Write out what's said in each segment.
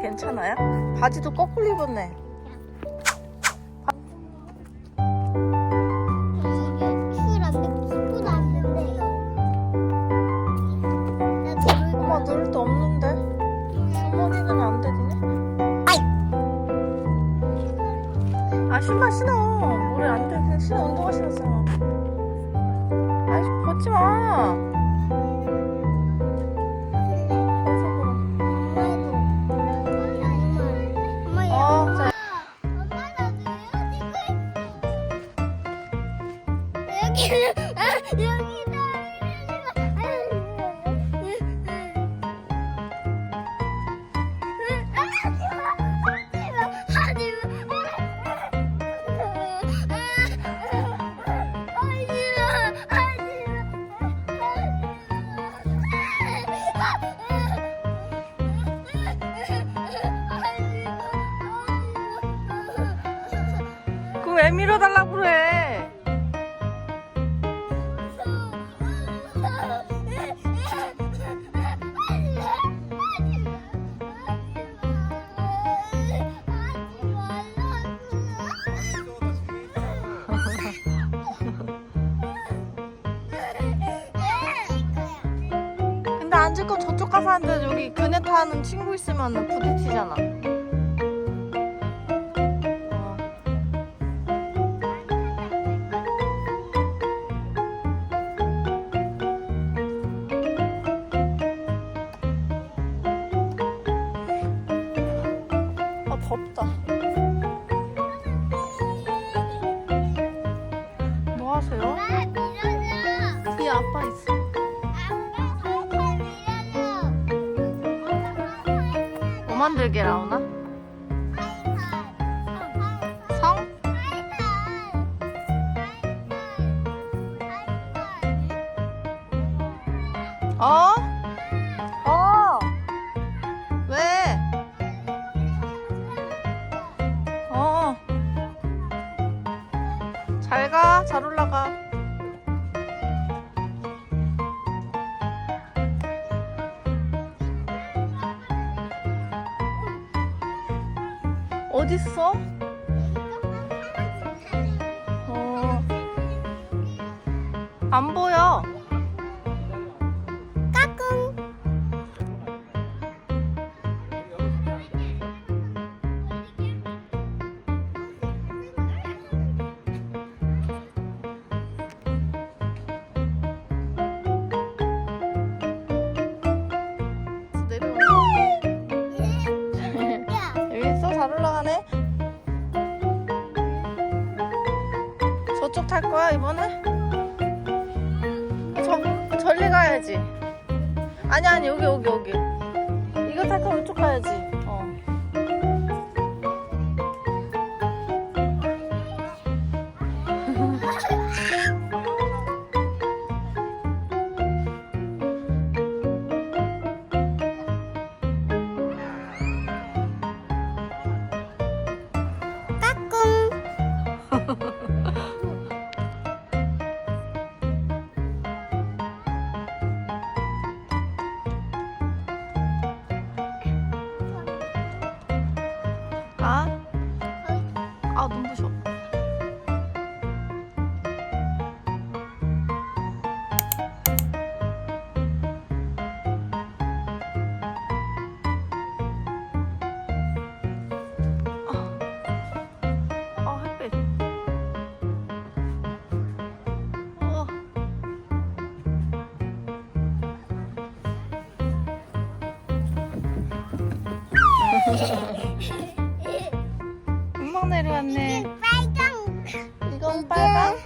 괜찮아요? 바지도 거꾸로 입었네. 엄마 데 없는데? 주머니는 안 되네. 아 신발 신어. 모래 안 돼. 그냥 신어. 운동화 신었어. 아이 벗지 마. 여기는 아 여기다 그거 왜 밀어달라고 그래? 앉을 건 저쪽 가서 앉아. 여기 그네 타는 친구 있으면 부딪히잖아. 어. 아 덥다. 뭐 하세요? 뒤에 아빠 있어. 만들게? 어? 어? 어딨어? 어. 안 보여. 탈 거야 이번에? 저 절리 가야지. 아니 아니 여기 여기 여기. 이거 탈 거면 이쪽 가야지. 아 눈부셔. 아, 아, 햇빛. 내려왔네. 빨강 이건 빨강?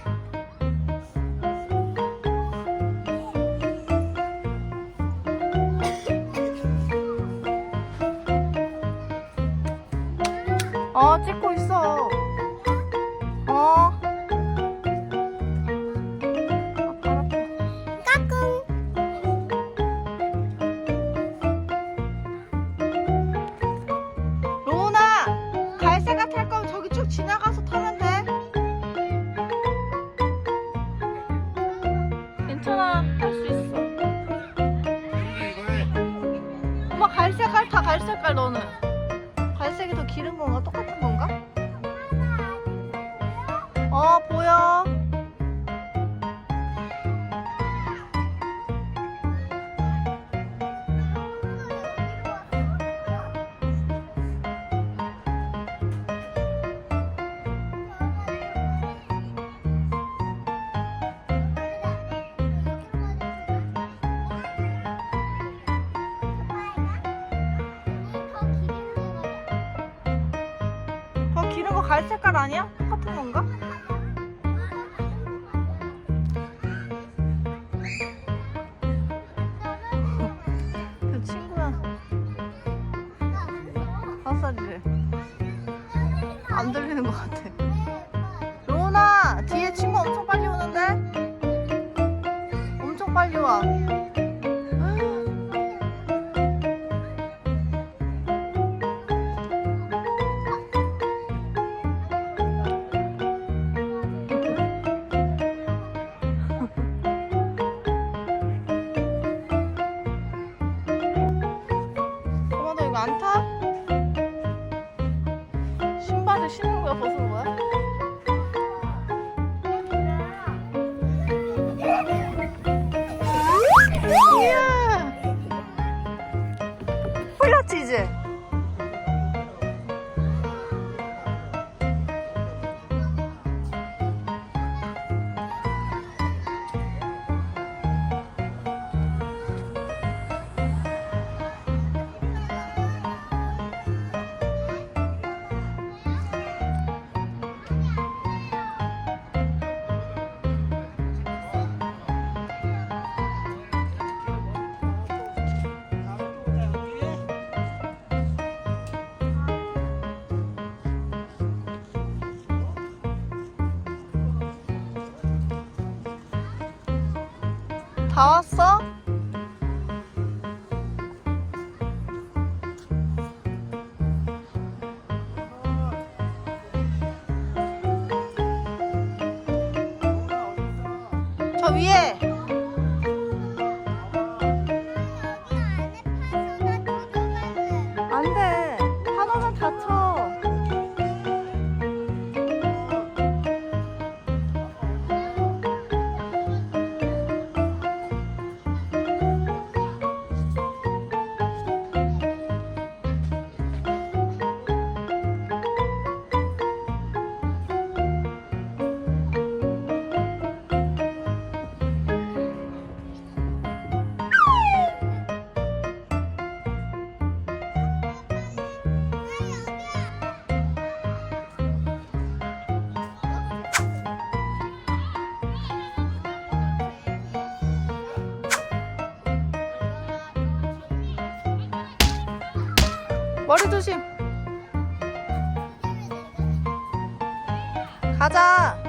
어, 찍고 있어. 어. 갈 색깔 아니야? 똑같은 건가? 그 친구야. 몇 살이래? 안 들리는 것 같아. 신발을 신는 거야 다 왔어? 저 위에 머리 조심. 가자.